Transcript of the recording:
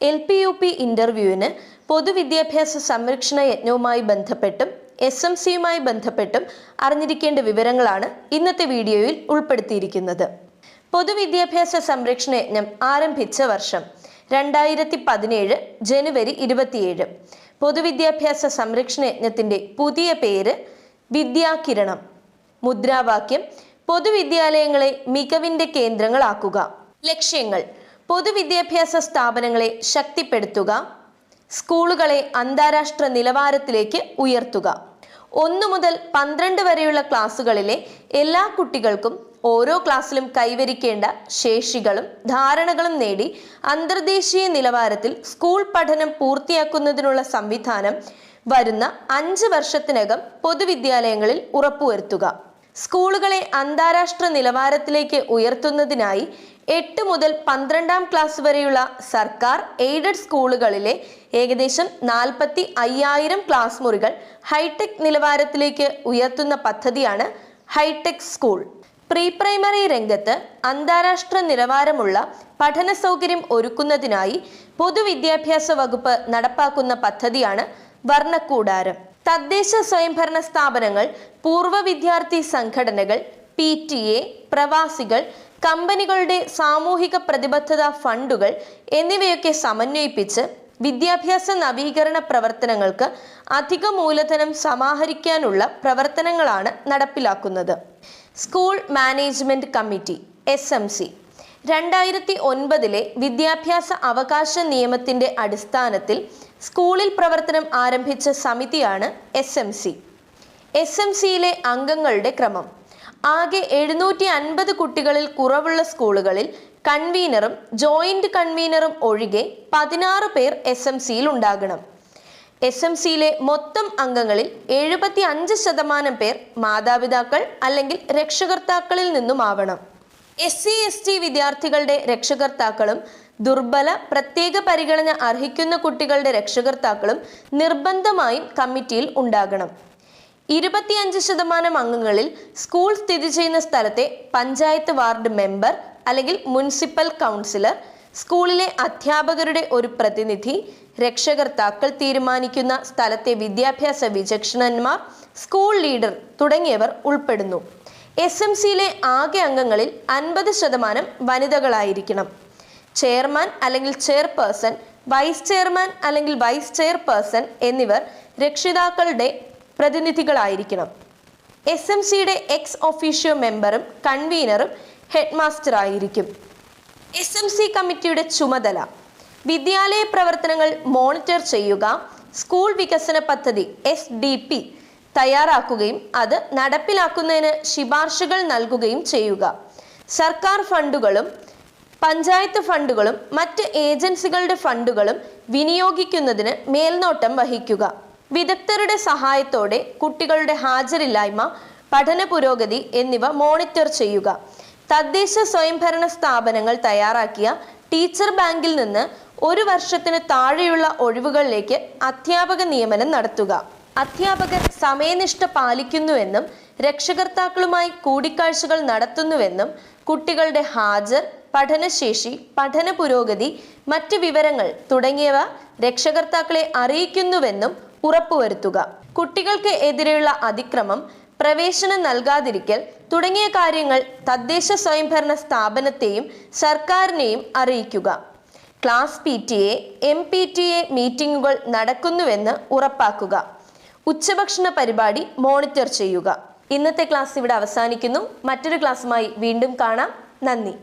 L P U P ഇന്റർവ്യൂവിന് പൊതുവിദ്യാഭ്യാസ സംരക്ഷണ യജ്ഞവുമായി ബന്ധപ്പെട്ടും എസ് എം സിയുമായി ബന്ധപ്പെട്ടും അറിഞ്ഞിരിക്കേണ്ട വിവരങ്ങളാണ് ഇന്നത്തെ വീഡിയോയിൽ ഉൾപ്പെടുത്തിയിരിക്കുന്നത്. പൊതുവിദ്യാഭ്യാസ സംരക്ഷണ യജ്ഞം ആരംഭിച്ച വർഷം രണ്ടായിരത്തി പതിനേഴ് ജനുവരി ഇരുപത്തിയേഴ്. പൊതുവിദ്യാഭ്യാസ സംരക്ഷണ യജ്ഞത്തിന്റെ പുതിയ പേര് വിദ്യാകിരണം. മുദ്രാവാക്യം പൊതുവിദ്യാലയങ്ങളെ മികവിന്റെ കേന്ദ്രങ്ങളാക്കുക. ലക്ഷ്യങ്ങൾ പൊതുവിദ്യാഭ്യാസ സ്ഥാപനങ്ങളെ ശക്തിപ്പെടുത്തുക സ്കൂളുകളെ അന്താരാഷ്ട്ര നിലവാരത്തിലേക്ക് ഉയർത്തുക. ഒന്നു മുതൽ പന്ത്രണ്ട് വരെയുള്ള ക്ലാസ്സുകളിലെ എല്ലാ കുട്ടികൾക്കും ഓരോ ക്ലാസ്സിലും കൈവരിക്കേണ്ട ശേഷികളും ധാരണകളും നേടി അന്തർദേശീയ നിലവാരത്തിൽ സ്കൂൾ പഠനം പൂർത്തിയാക്കുന്നതിനുള്ള സംവിധാനം വരുന്ന അഞ്ച് വർഷത്തിനകം പൊതുവിദ്യാലയങ്ങളിൽ ഉറപ്പുവരുത്തുക. സ്കൂളുകളെ അന്താരാഷ്ട്ര നിലവാരത്തിലേക്ക് ഉയർത്തുന്നതിനായി എട്ട് മുതൽ പന്ത്രണ്ടാം ക്ലാസ് വരെയുള്ള സർക്കാർ എയ്ഡഡ് സ്കൂളുകളിലെ ഏകദേശം നാൽപ്പത്തി അയ്യായിരം ക്ലാസ് മുറികൾ ഹൈടെക് നിലവാരത്തിലേക്ക് ഉയർത്തുന്ന പദ്ധതിയാണ് ഹൈടെക് സ്കൂൾ. പ്രീ പ്രൈമറി രംഗത്ത് അന്താരാഷ്ട്ര നിലവാരമുള്ള പഠന സൗകര്യം ഒരുക്കുന്നതിനായി പൊതുവിദ്യാഭ്യാസ വകുപ്പ് നടപ്പാക്കുന്ന പദ്ധതിയാണ് വർണക്കൂടാരം. തദ്ദേശ സ്വയംഭരണ സ്ഥാപനങ്ങൾ പൂർവ വിദ്യാർത്ഥി സംഘടനകൾ പി പ്രവാസികൾ കമ്പനികളുടെ സാമൂഹിക പ്രതിബദ്ധത ഫണ്ടുകൾ എന്നിവയൊക്കെ സമന്വയിപ്പിച്ച് വിദ്യാഭ്യാസ നവീകരണ പ്രവർത്തനങ്ങൾക്ക് അധിക മൂലധനം സമാഹരിക്കാനുള്ള പ്രവർത്തനങ്ങളാണ് നടപ്പിലാക്കുന്നത്. School management committee S M C. രണ്ടായിരത്തി ഒൻപതിലെ വിദ്യാഭ്യാസ അവകാശ നിയമത്തിന്റെ അടിസ്ഥാനത്തിൽ സ്കൂളിൽ പ്രവർത്തനം ആരംഭിച്ച സമിതിയാണ് S M C. S M സിയിലെ അംഗങ്ങളുടെ ക്രമം. ആകെ എഴുന്നൂറ്റി അൻപത് കുട്ടികളിൽ കുറവുള്ള സ്കൂളുകളിൽ കൺവീനറും ജോയിന്റ് കൺവീനറും ഒഴികെ പതിനാറ് പേർ എസ് എം സിയിൽ ഉണ്ടാകണം. എസ് എം സിയിലെ മൊത്തം അംഗങ്ങളിൽ എഴുപത്തി അഞ്ച് ശതമാനം പേർ മാതാപിതാക്കൾ അല്ലെങ്കിൽ രക്ഷകർത്താക്കളിൽ നിന്നുമാവണം. എസ് സി എസ് ടി വിദ്യാർത്ഥികളുടെ രക്ഷകർത്താക്കളും ദുർബല പ്രത്യേക പരിഗണന അർഹിക്കുന്ന കുട്ടികളുടെ രക്ഷകർത്താക്കളും നിർബന്ധമായും കമ്മിറ്റിയിൽ ഉണ്ടാകണം. ഇരുപത്തിയഞ്ച് ശതമാനം അംഗങ്ങളിൽ സ്കൂൾ സ്ഥിതി ചെയ്യുന്ന സ്ഥലത്തെ പഞ്ചായത്ത് വാർഡ് മെമ്പർ അല്ലെങ്കിൽ മുനിസിപ്പൽ കൗൺസിലർ സ്കൂളിലെ അധ്യാപകരുടെ ഒരു പ്രതിനിധി രക്ഷകർത്താക്കൾ തീരുമാനിക്കുന്ന സ്ഥലത്തെ വിദ്യാഭ്യാസ വിചക്ഷണന്മാർ സ്കൂൾ ലീഡർ തുടങ്ങിയവർ ഉൾപ്പെടുന്നു. എസ് എം സിയിലെ ആകെ അംഗങ്ങളിൽ അൻപത് ശതമാനം വനിതകളായിരിക്കണം. ചെയർമാൻ അല്ലെങ്കിൽ ചെയർപേഴ്സൺ വൈസ് ചെയർമാൻ അല്ലെങ്കിൽ വൈസ് ചെയർപേഴ്സൺ എന്നിവർ രക്ഷിതാക്കളുടെ പ്രതിനിധികളായിരിക്കണം. എസ് എം സിയുടെ എക്സ് ഒഫീഷ്യോ മെമ്പറും കൺവീനറും ഹെഡ് മാസ്റ്റർ ആയിരിക്കും. എസ് എം സി കമ്മിറ്റിയുടെ ചുമതല വിദ്യാലയ പ്രവർത്തനങ്ങൾ മോണിറ്റർ ചെയ്യുക സ്കൂൾ വികസന പദ്ധതി എസ് ഡി പി തയ്യാറാക്കുകയും അത് നടപ്പിലാക്കുന്നതിന് ശിപാർശകൾ നൽകുകയും ചെയ്യുക. സർക്കാർ ഫണ്ടുകളും പഞ്ചായത്ത് ഫണ്ടുകളും മറ്റ് ഏജൻസികളുടെ ഫണ്ടുകളും വിനിയോഗിക്കുന്നതിന് മേൽനോട്ടം വഹിക്കുക. വിദഗ്ധരുടെ സഹായത്തോടെ കുട്ടികളുടെ ഹാജരില്ലായ്മ പഠന പുരോഗതി എന്നിവ മോണിറ്റർ ചെയ്യുക. തദ്ദേശ സ്വയംഭരണ സ്ഥാപനങ്ങൾ തയ്യാറാക്കിയ ടീച്ചർ ബാങ്കിൽ നിന്ന് ഒരു വർഷത്തിന് താഴെയുള്ള ഒഴിവുകളിലേക്ക് അധ്യാപക നിയമനം നടത്തുക. അധ്യാപകർ സമയനിഷ്ഠ പാലിക്കുന്നുവെന്നും രക്ഷകർത്താക്കളുമായി കൂടിക്കാഴ്ചകൾ നടത്തുന്നുവെന്നും കുട്ടികളുടെ ഹാജർ പഠനശേഷി പഠന പുരോഗതി മറ്റ് വിവരങ്ങൾ തുടങ്ങിയവ രക്ഷകർത്താക്കളെ അറിയിക്കുന്നുവെന്നും ഉറപ്പുവരുത്തുക. കുട്ടികൾക്ക് എതിരെയുള്ള അതിക്രമം പ്രവേശനം നൽകാതിരിക്കൽ തുടങ്ങിയ കാര്യങ്ങൾ തദ്ദേശ സ്വയംഭരണ സ്ഥാപനത്തെയും സർക്കാരിനെയും അറിയിക്കുക. Class P T A M P T A മീറ്റിംഗുകൾ നടക്കുന്നുവെന്ന് ഉറപ്പാക്കുക. ഉച്ചഭക്ഷണ പരിപാടി മോണിറ്റർ ചെയ്യുക. ഇന്നത്തെ ക്ലാസ് ഇവിടെ അവസാനിക്കുന്നു. മറ്റൊരു ക്ലാസ്സുമായി വീണ്ടും കാണാം. നന്ദി.